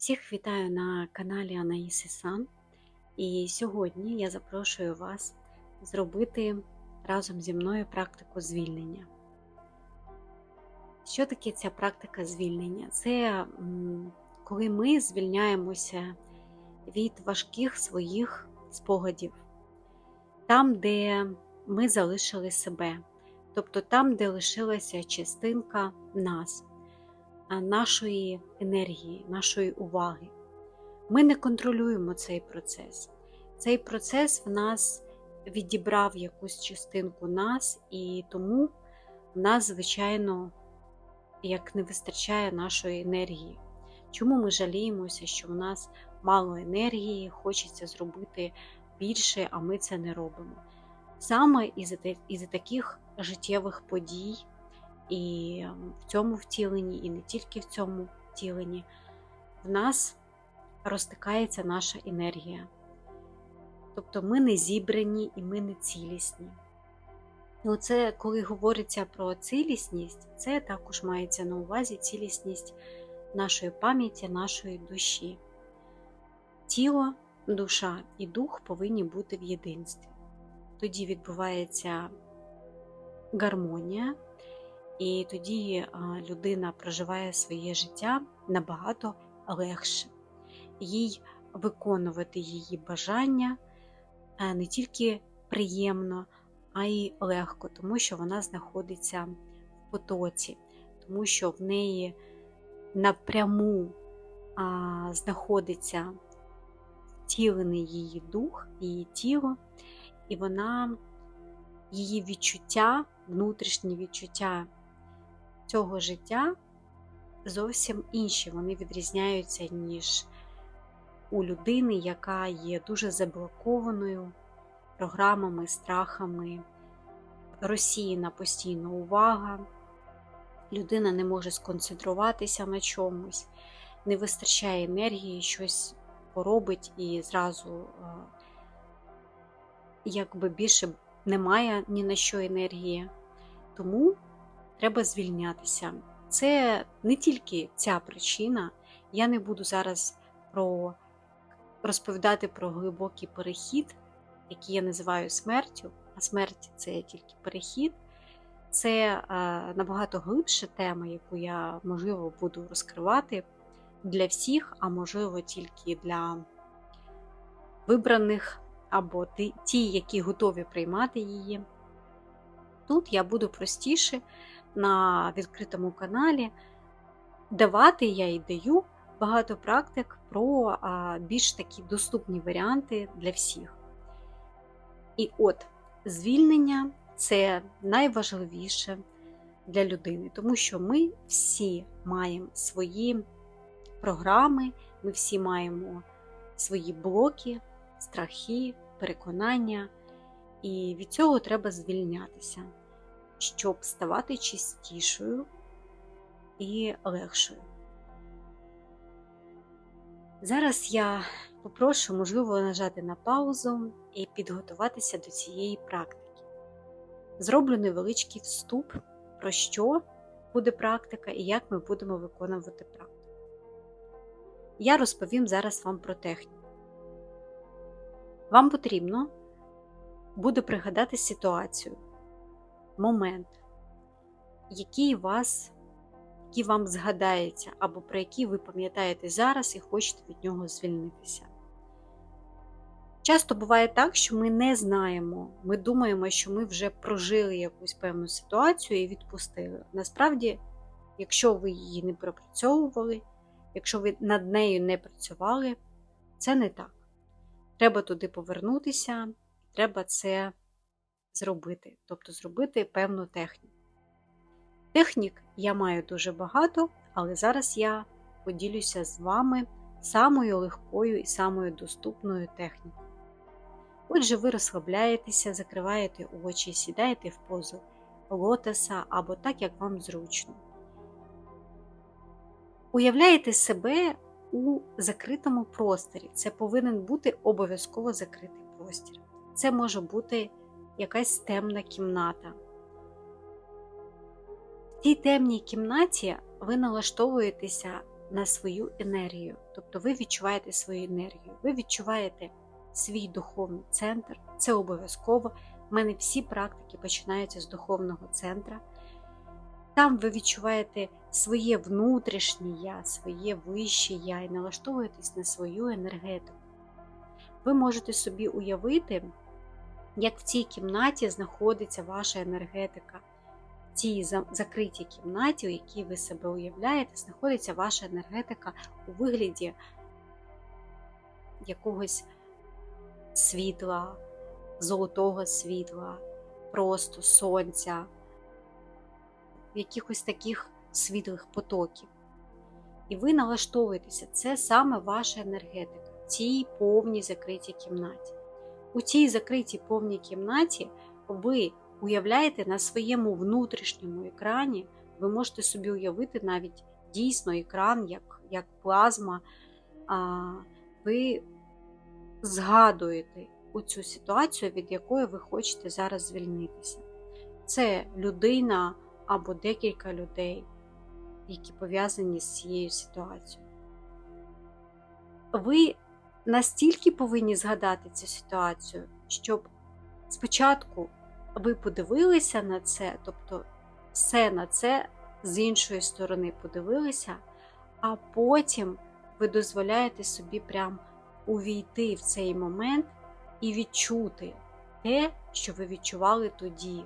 Всіх вітаю на каналі Анаїси Сан. І сьогодні я запрошую вас зробити разом зі мною практику звільнення. Що таке ця практика звільнення? Це коли ми звільняємося від важких своїх спогадів, там, де ми залишили себе, тобто там, де лишилася частинка нас нашої енергії, нашої уваги. Ми не контролюємо цей процес. Цей процес в нас відібрав якусь частинку нас, і тому в нас, звичайно, як не вистачає нашої енергії. Чому ми жаліємося, що в нас мало енергії, хочеться зробити більше, а ми це не робимо. Саме із таких життєвих подій, і в цьому втіленні, і не тільки в цьому втіленні, в нас розтикається наша енергія. Тобто ми не зібрані і ми не цілісні. І оце, коли говориться про цілісність, це також мається на увазі цілісність нашої пам'яті, нашої душі. Тіло, душа і дух повинні бути в єдинстві. Тоді відбувається гармонія, і тоді людина проживає своє життя набагато легше. Їй виконувати її бажання не тільки приємно, а й легко, тому що вона знаходиться в потоці, тому що в неї напряму знаходиться втілений її дух, її тіло, і вона, її відчуття, внутрішні відчуття цього життя зовсім інші. Вони відрізняються, ніж у людини, яка є дуже заблокованою програмами, страхами, розсіяна постійно увага. Людина не може сконцентруватися на чомусь, не вистачає енергії, щось поробить і зразу якби більше немає ні на що енергії. Тому треба звільнятися. Це не тільки ця причина. Я не буду зараз про розповідати про глибокий перехід, який я називаю смертю, а смерть це тільки перехід. Це набагато глибша тема, яку я, можливо, буду розкривати для всіх, а можливо, тільки для вибраних або ті, які готові приймати її. Тут я буду простіше на відкритому каналі. Давати я і даю багато практик про більш такі доступні варіанти для всіх. І от звільнення це найважливіше для людини, тому що ми всі маємо свої програми, ми всі маємо свої блоки, страхи, переконання, і від цього треба звільнятися щоб ставати чистішою і легшою. Зараз я попрошу, можливо, нажати на паузу і підготуватися до цієї практики. Зроблю невеличкий вступ, про що буде практика і як ми будемо виконувати практику. Я розповім зараз вам про техніку. Вам потрібно буде пригадати ситуацію, момент, який вас, який вам згадається, або про який ви пам'ятаєте зараз і хочете від нього звільнитися. Часто буває так, що ми не знаємо, ми думаємо, що ми вже прожили якусь певну ситуацію і відпустили. Насправді, якщо ви її не пропрацьовували, якщо ви над нею не працювали, це не так. Треба туди повернутися, треба це зробити, тобто зробити певну техніку. Технік я маю дуже багато, але зараз я поділюся з вами самою легкою і самою доступною технікою. Отже, ви розслабляєтеся, закриваєте очі, сідаєте в позу лотоса або так, як вам зручно. Уявляєте себе у закритому просторі. Це повинен бути обов'язково закритий простір. Це може бути якась темна кімната. В тій темній кімнаті ви налаштовуєтеся на свою енергію. Тобто ви відчуваєте свою енергію, ви відчуваєте свій духовний центр. Це обов'язково. У мене всі практики починаються з духовного центра. Там ви відчуваєте своє внутрішнє я, своє вище я і налаштовуєтесь на свою енергетику. Ви можете собі уявити, як в цій кімнаті знаходиться ваша енергетика. В цій закритій кімнаті, у якій ви себе уявляєте, знаходиться ваша енергетика у вигляді якогось світла, золотого світла, просто сонця, якихось таких світлих потоків. І ви налаштовуєтеся, це саме ваша енергетика в цій повній закритій кімнаті. У цій закритій повній кімнаті ви уявляєте на своєму внутрішньому екрані, ви можете собі уявити навіть дійсно екран, як як плазма, а, ви згадуєте цю ситуацію, від якої ви хочете зараз звільнитися. Це людина або декілька людей, які пов'язані з цією ситуацією. Ви настільки повинні згадати цю ситуацію, щоб спочатку ви подивилися на це, тобто все на це з іншої сторони подивилися, а потім ви дозволяєте собі прям увійти в цей момент і відчути те, що ви відчували тоді,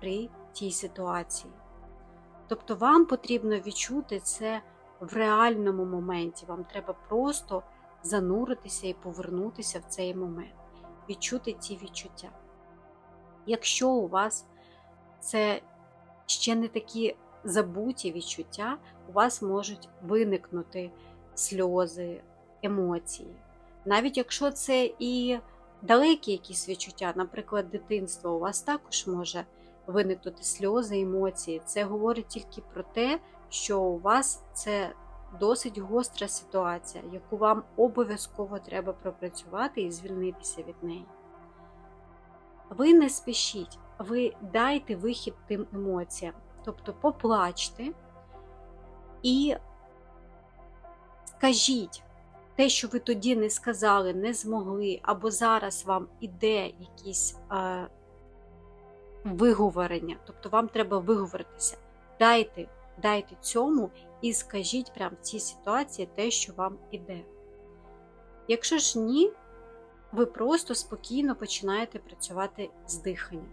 при тій ситуації. Тобто вам потрібно відчути це в реальному моменті. Вам треба просто зануритися і повернутися в цей момент, відчути ці відчуття. Якщо у вас це ще не такі забуті відчуття, у вас можуть виникнути сльози, емоції. Навіть якщо це і далекі якісь відчуття, наприклад, дитинство, у вас також може виникнути сльози, емоції. Це говорить тільки про те, що у вас це досить гостра ситуація, яку вам обов'язково треба пропрацювати і звільнитися від неї. Ви не спішіть, ви дайте вихід тим емоціям, тобто поплачте і скажіть те, що ви тоді не сказали, не змогли, або зараз вам іде якісь е, виговорення, тобто вам треба виговоритися. Дайте дайте цьому і скажіть прямо в цій ситуації те, що вам іде. Якщо ж ні, ви просто спокійно починаєте працювати з диханням.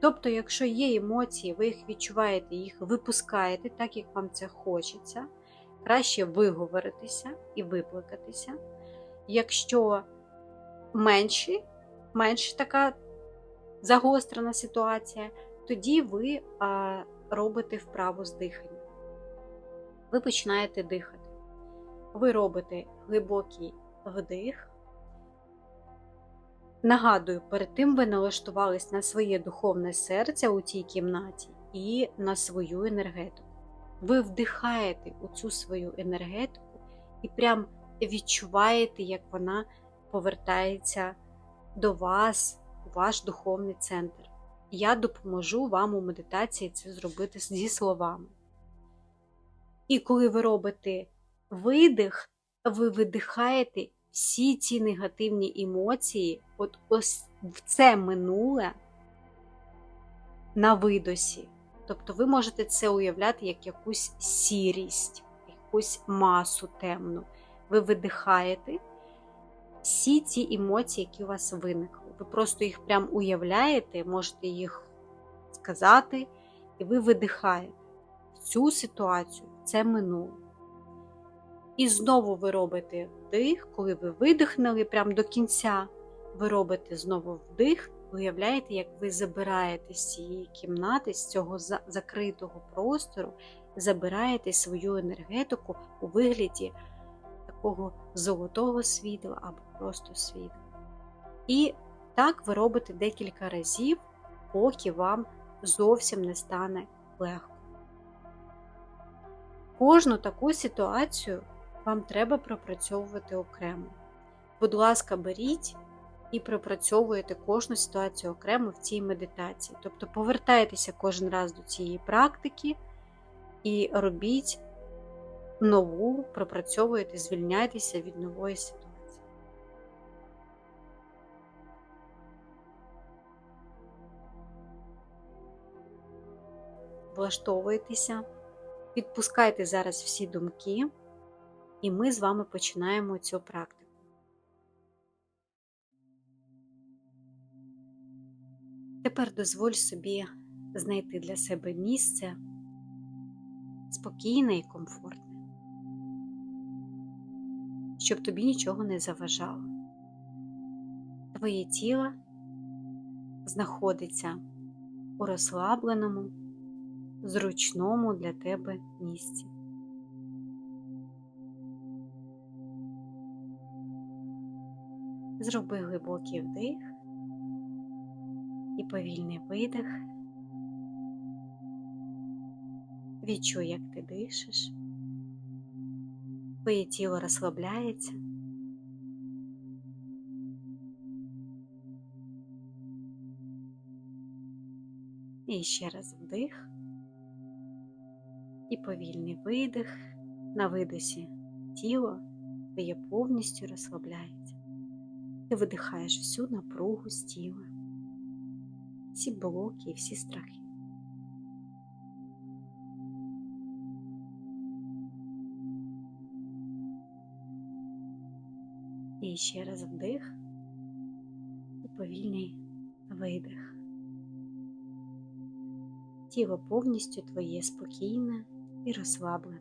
Тобто, якщо є емоції, ви їх відчуваєте, їх випускаєте, так як вам це хочеться, краще виговоритися і виплакатися. Якщо менші, менш така загострена ситуація, тоді ви робите вправу з дихання. Ви починаєте дихати. Ви робите глибокий вдих. Нагадую, перед тим ви налаштувались на своє духовне серце у цій кімнаті і на свою енергетику. Ви вдихаєте у цю свою енергетику і прям відчуваєте, як вона повертається до вас, у ваш духовний центр. Я допоможу вам у медитації це зробити зі словами. І коли ви робите видих, ви видихаєте всі ці негативні емоції, от ось в це минуле на видосі. Тобто ви можете це уявляти як якусь сірість, якусь масу темну. Ви видихаєте всі ці емоції, які у вас виникли. Ви просто їх прям уявляєте, можете їх сказати, і ви видихаєте цю ситуацію, це минуле. І знову ви робите вдих, коли ви видихнули прямо до кінця, ви робите знову вдих, уявляєте, як ви забираєте з цієї кімнати, з цього закритого простору, забираєте свою енергетику у вигляді такого золотого світла або просто світла. І так ви робите декілька разів, поки вам зовсім не стане легко. Кожну таку ситуацію вам треба пропрацьовувати окремо. Будь ласка, беріть і пропрацьовуєте кожну ситуацію окремо в цій медитації. Тобто повертайтеся кожен раз до цієї практики і робіть нову, пропрацьовуєте, звільняйтеся від нової ситуації. Влаштовуєтеся, відпускайте зараз всі думки, і ми з вами починаємо цю практику. Тепер дозволь собі знайти для себе місце спокійне і комфортне, щоб тобі нічого не заважало. Твоє тіло знаходиться у розслабленому, зручному для тебе місці. Зроби глибокий вдих і повільний видих. Відчуй, як ти дишиш, твоє тіло розслабляється. І ще раз вдих і повільний видих. На видосі тіло твоє повністю розслабляється. Ти видихаєш всю напругу з тіла, всі блоки і всі страхи. І ще раз вдих і повільний видих. Тіло повністю твоє спокійне і розслаблене.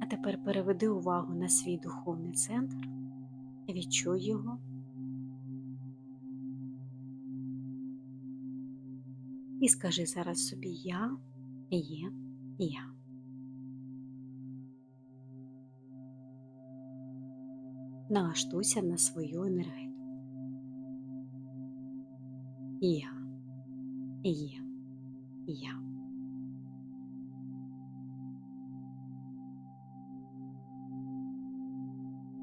А тепер переведи увагу на свій духовний центр, відчуй його. І скажи зараз собі Я є я. Налаштуйся на свою енергетику. Я я.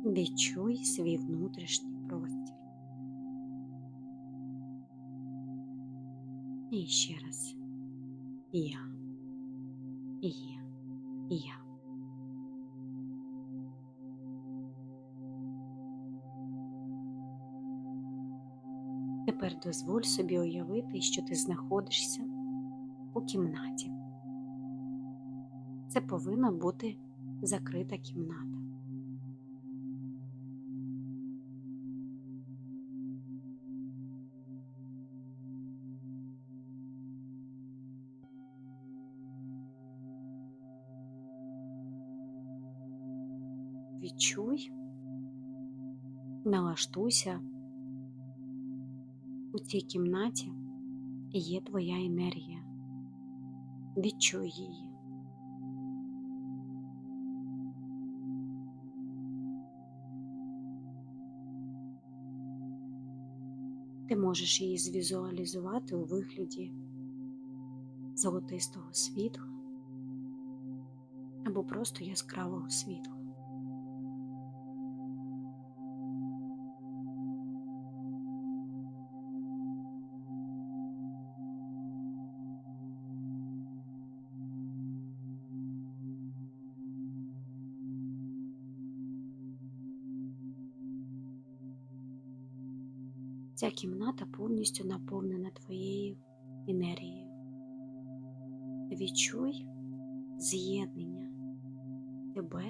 Відчуй свій внутрішній простір. І ще раз я є я. Тепер дозволь собі уявити, що ти знаходишся у кімнаті. Це повинна бути закрита кімната. Відчуй, налаштуйся цій кімнаті є твоя енергія. Відчуй її. Ти можеш її звізуалізувати у вигляді золотистого світла або просто яскравого світла. Ця кімната повністю наповнена твоєю енергією. Відчуй з'єднання тебе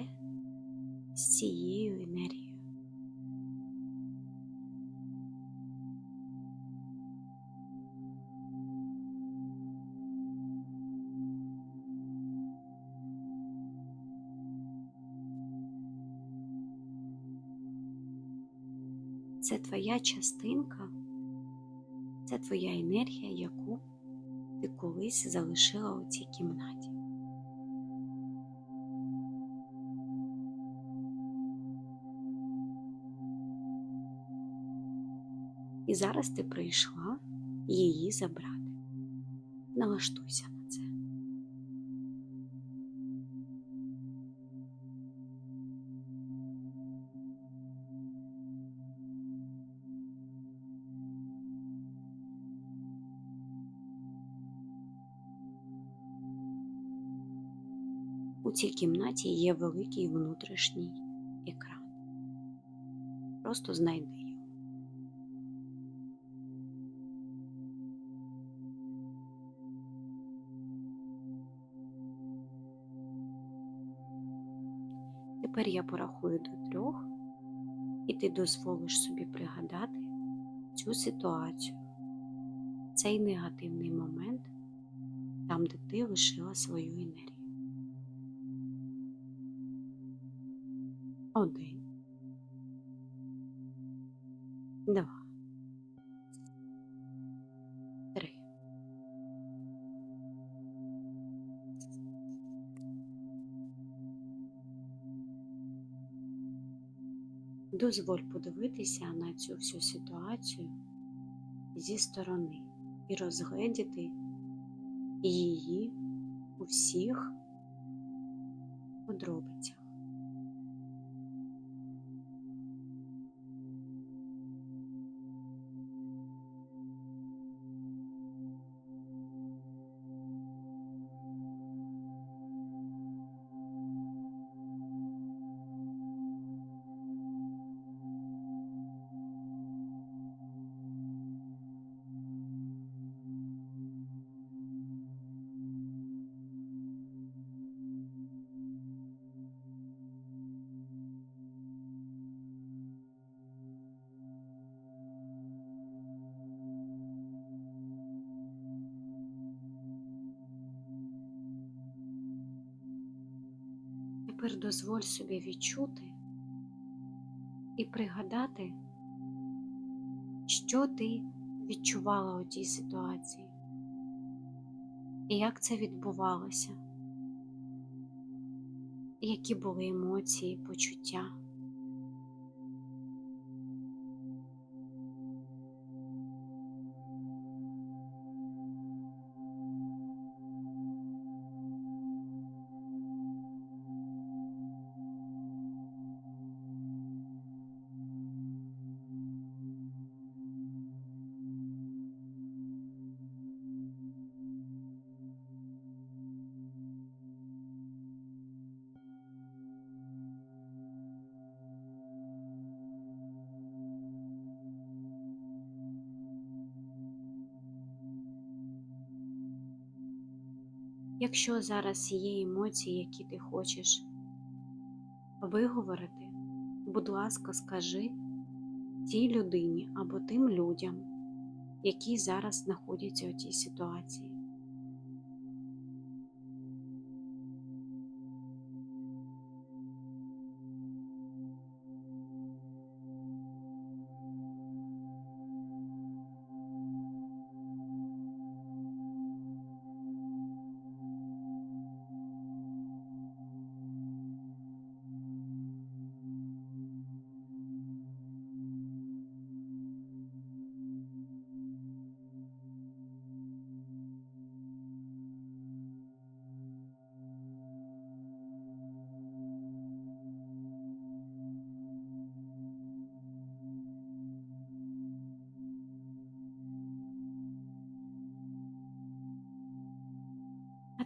Це твоя частинка, це твоя енергія, яку ти колись залишила у цій кімнаті. І зараз ти прийшла її забрати. Налаштуйся у цій кімнаті є великий внутрішній екран. Просто знайди його. Тепер я порахую до трьох, і ти дозволиш собі пригадати цю ситуацію, цей негативний момент, там, де ти лишила свою енергію. Один. Два. Три. Дозволь подивитися на цю всю ситуацію зі сторони і розгледіти її у всіх подробицях. Тепер дозволь собі відчути і пригадати, що ти відчувала у тій ситуації, і як це відбувалося, які були емоції, почуття. Якщо зараз є емоції, які ти хочеш виговорити, будь ласка, скажи тій людині або тим людям, які зараз знаходяться у цій ситуації.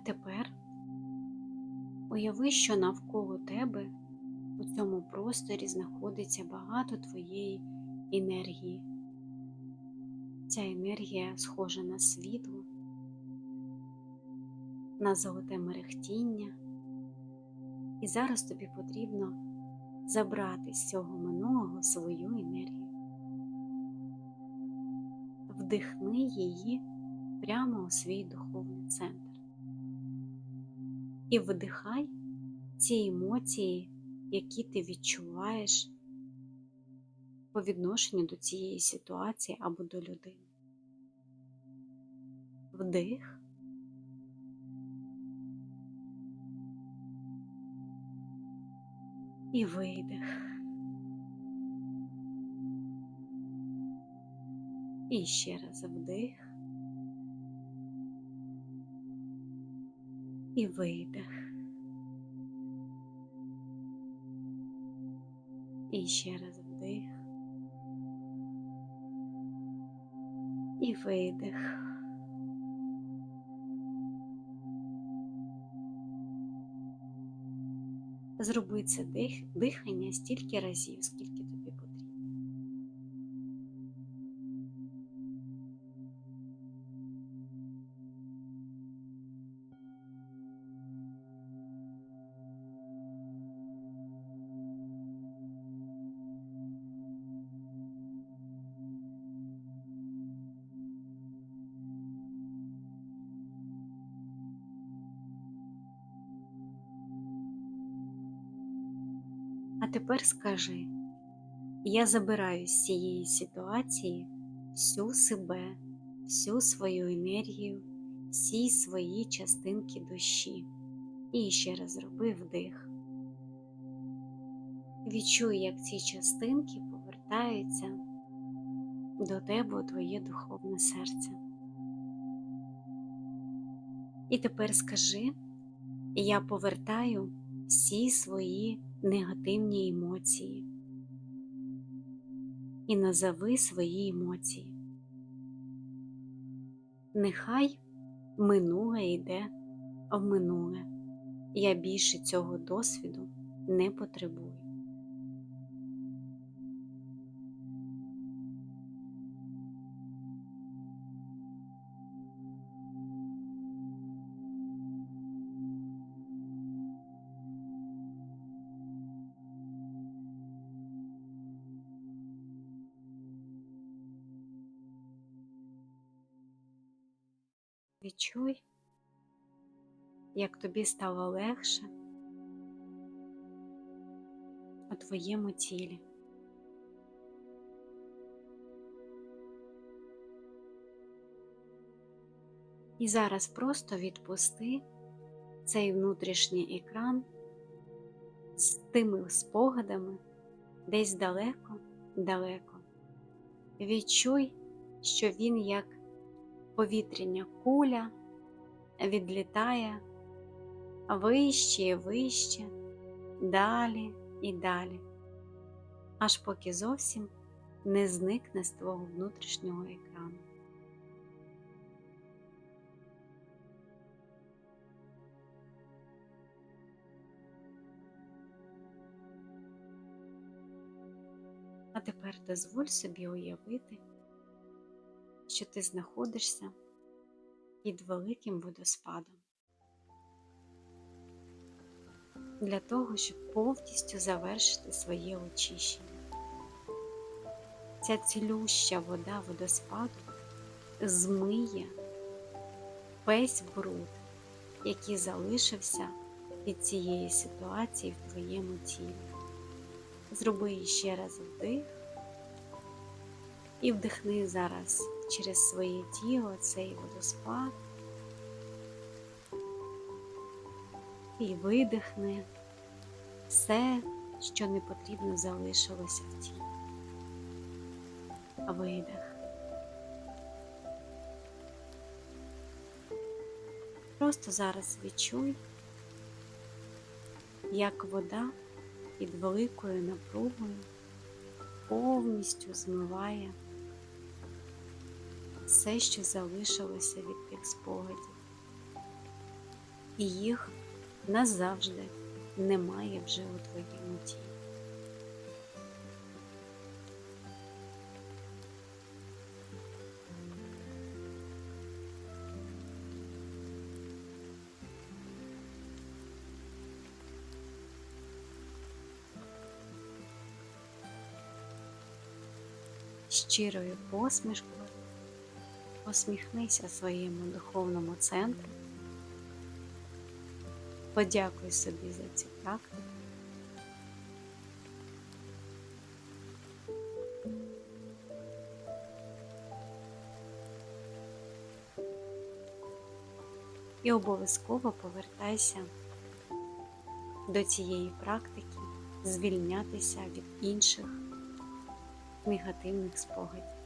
Тепер уяви, що навколо тебе у цьому просторі знаходиться багато твоєї енергії. Ця енергія схожа на світло, на золоте мерехтіння, і зараз тобі потрібно забрати з цього минулого свою енергію. Вдихни її прямо у свій духовний центр і видихай ці емоції, які ти відчуваєш по відношенню до цієї ситуації або до людини. Вдих. І видих. І ще раз вдих. І видих. І ще раз вдих. І видих. Зроби це дих- дихання стільки разів, скільки тепер скажи, я забираю з цієї ситуації всю себе, всю свою енергію, всі свої частинки душі. І ще раз зроби вдих. Відчуй, як ці частинки повертаються до тебе у твоє духовне серце. І тепер скажи, я повертаю всі свої негативні емоції і назови свої емоції. Нехай минуле йде в минуле. Я більше цього досвіду не потребую. Відчуй, як тобі стало легше у твоєму тілі. І зараз просто відпусти цей внутрішній екран з тими спогадами десь далеко-далеко. Відчуй, що він як повітряна куля відлітає вище і вище, далі і далі, аж поки зовсім не зникне з твого внутрішнього екрану. А тепер дозволь собі уявити, що ти знаходишся під великим водоспадом. Для того, щоб повністю завершити своє очищення. Ця цілюща вода водоспаду змиє весь бруд, який залишився від цієї ситуації в твоєму тілі. Зроби ще раз вдих і вдихни зараз через своє тіло цей водоспад і видихни все, що не потрібно залишилося в тілі. Видих. Просто зараз відчуй, як вода під великою напругою повністю змиває все, що залишилося від тих спогадів, і їх назавжди немає вже у твоєму тілі. Щирою посмішкою посміхнися своєму духовному центру, подякуй собі за цю практику. І обов'язково повертайся до цієї практики звільнятися від інших негативних спогадів.